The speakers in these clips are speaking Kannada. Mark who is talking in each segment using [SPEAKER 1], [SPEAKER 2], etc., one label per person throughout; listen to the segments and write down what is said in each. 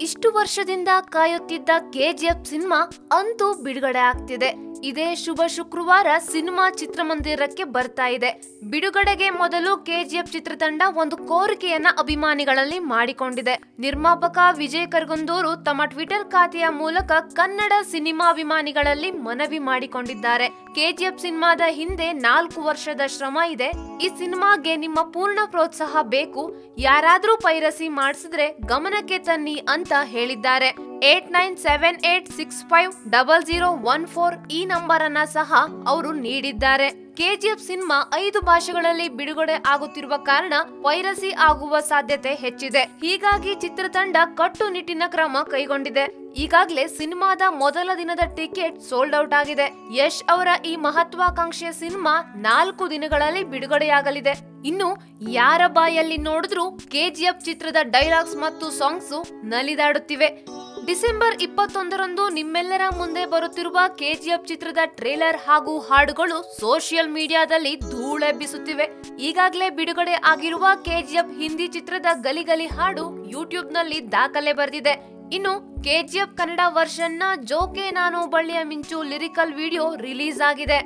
[SPEAKER 1] ಇಷ್ಟು ವರ್ಷದಿಂದ ಕಾಯುತ್ತಿದ್ದ ಕೆಜಿಎಫ್ ಸಿನಿಮಾ ಅಂತೂ ಬಿಡುಗಡೆ ಆಗ್ತಿದೆ. ಇದೇ ಶುಭ ಶುಕ್ರವಾರ ಸಿನಿಮಾ ಚಿತ್ರಮಂದಿರಕ್ಕೆ ಬರ್ತಾ ಇದೆ. ಬಿಡುಗಡೆಗೆ ಮೊದಲು ಕೆಜಿಎಫ್ ಚಿತ್ರತಂಡ ಒಂದು ಕೋರಿಕೆಯನ್ನ ಅಭಿಮಾನಿಗಳಲ್ಲಿ ಮಾಡಿಕೊಂಡಿದೆ. ನಿರ್ಮಾಪಕ ವಿಜಯ್ ಕರ್ಗುಂದೂರು ತಮ್ಮ ಟ್ವಿಟರ್ ಖಾತೆಯ ಮೂಲಕ ಕನ್ನಡ ಸಿನಿಮಾ ಅಭಿಮಾನಿಗಳಲ್ಲಿ ಮನವಿ ಮಾಡಿಕೊಂಡಿದ್ದಾರೆ. ಕೆಜಿಎಫ್ ಸಿನಿಮಾದ ಹಿಂದೆ ನಾಲ್ಕು ವರ್ಷದ ಶ್ರಮ ಇದೆ. ಈ ಸಿನಿಮಾಗೆ ನಿಮ್ಮ ಪೂರ್ಣ ಪ್ರೋತ್ಸಾಹ ಬೇಕು. ಯಾರಾದ್ರೂ ಪೈರಸಿ ಮಾಡಿಸಿದ್ರೆ ಗಮನಕ್ಕೆ ತನ್ನಿ ಅಂತ ಹೇಳಿದ್ದಾರೆ. Eight nine seven eight six five double zero one four ಈ ನಂಬರ್ ಸಹ ಅವರು ನೀಡಿದ್ದಾರೆ. ಕೆಜಿಎಫ್ ಸಿನಿಮಾ ಐದು ಭಾಷೆಗಳಲ್ಲಿ ಬಿಡುಗಡೆ ಆಗುತ್ತಿರುವ ಕಾರಣ ವೈರಸಿ ಆಗುವ ಸಾಧ್ಯತೆ ಹೆಚ್ಚಿದೆ. ಹೀಗಾಗಿ ಚಿತ್ರತಂಡ ಕಟ್ಟುನಿಟ್ಟಿನ ಕ್ರಮ ಕೈಗೊಂಡಿದೆ. ಈಗಾಗಲೇ ಸಿನಿಮಾದ ಮೊದಲ ದಿನದ ಟಿಕೆಟ್ ಸೋಲ್ಡ್ ಔಟ್ ಆಗಿದೆ. ಯಶ್ ಅವರ ಈ ಮಹತ್ವಾಕಾಂಕ್ಷೆಯ ಸಿನಿಮಾ ನಾಲ್ಕು ದಿನಗಳಲ್ಲಿ ಬಿಡುಗಡೆಯಾಗಲಿದೆ. ಇನ್ನು ಯಾರ ಬಾಯಲ್ಲಿ ನೋಡಿದ್ರೂ ಕೆಜಿಎಫ್ ಚಿತ್ರದ ಡೈಲಾಗ್ಸ್ ಮತ್ತು ಸಾಂಗ್ಸ್ ನಲಿದಾಡುತ್ತಿವೆ. ಡಿಸೆಂಬರ್ ಇಪ್ಪತ್ತೊಂದರಂದು ನಿಮ್ಮೆಲ್ಲರ ಮುಂದೆ ಬರುತ್ತಿರುವ ಕೆಜಿಎಫ್ ಚಿತ್ರದ ಟ್ರೇಲರ್ ಹಾಗೂ ಹಾಡುಗಳು ಸೋಷಿಯಲ್ ಮೀಡಿಯಾದಲ್ಲಿ ಧೂಳೆಬ್ಬಿಸುತ್ತಿವೆ ಈಗಾಗಲೇ ಬಿಡುಗಡೆ ಆಗಿರುವ ಕೆಜಿಎಫ್ ಹಿಂದಿ ಚಿತ್ರದ ಗಲಿಗಲಿ ಗಲಿ ಹಾಡು ಯೂಟ್ಯೂಬ್ನಲ್ಲಿ ದಾಖಲೆ ಬರೆದಿದೆ. ಇನ್ನು ಕೆಜಿಎಫ್ ಕನ್ನಡ ವರ್ಷನ್ನ ಜೋಕೆ ನಾನು ಬಳ್ಳಿಯ ಮಿಂಚು ಲಿರಿಕಲ್ ವಿಡಿಯೋ ರಿಲೀಸ್ ಆಗಿದೆ.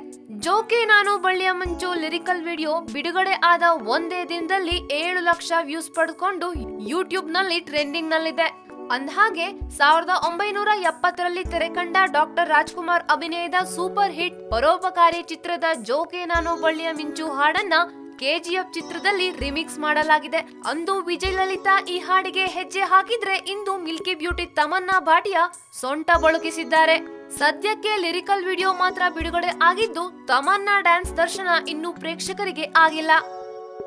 [SPEAKER 1] ಜೋಕೆ ನಾನು ಬಳ್ಳಿಯ ಮಿಂಚು ಲಿರಿಕಲ್ ವಿಡಿಯೋ ಬಿಡುಗಡೆ ಆದ ಒಂದೇ ದಿನದಲ್ಲಿ ಏಳು ಲಕ್ಷ ವ್ಯೂಸ್ ಪಡೆದುಕೊಂಡು ಯೂಟ್ಯೂಬ್ನಲ್ಲಿ ಟ್ರೆಂಡಿಂಗ್ ನಲ್ಲಿದೆ ಅಂದ್ಹಾಗೆ ಸಾವಿರದ ಒಂಬೈನೂರ ಎಪ್ಪತ್ತರಲ್ಲಿ ತೆರೆಕಂಡ ಡಾಕ್ಟರ್ ರಾಜ್ಕುಮಾರ್ ಅಭಿನಯದ ಸೂಪರ್ ಹಿಟ್ ಪರೋಪಕಾರಿ ಚಿತ್ರದ ಜೋಕೆ ನಾನು ಬಳ್ಳಿಯ ಮಿಂಚು ಹಾಡನ್ನ ಕೆಜಿಎಫ್ ಚಿತ್ರದಲ್ಲಿ ರಿಮಿಕ್ಸ್ ಮಾಡಲಾಗಿದೆ. ಅಂದು ವಿಜಯ್ ಲಲಿತಾ ಈ ಹಾಡಿಗೆ ಹೆಜ್ಜೆ ಹಾಕಿದ್ರೆ ಇಂದು ಮಿಲ್ಕಿ ಬ್ಯೂಟಿ ತಮನ್ನಾ ಭಾಟಿಯಾ ಸೊಂಟ ಬಳುಕಿಸಿದ್ದಾರೆ. ಸದ್ಯಕ್ಕೆ ಲಿರಿಕಲ್ ವಿಡಿಯೋ ಮಾತ್ರ ಬಿಡುಗಡೆ ಆಗಿದ್ದು ತಮನ್ನಾ ಡ್ಯಾನ್ಸ್ ದರ್ಶನ ಇನ್ನೂ ಪ್ರೇಕ್ಷಕರಿಗೆ ಆಗಿಲ್ಲ.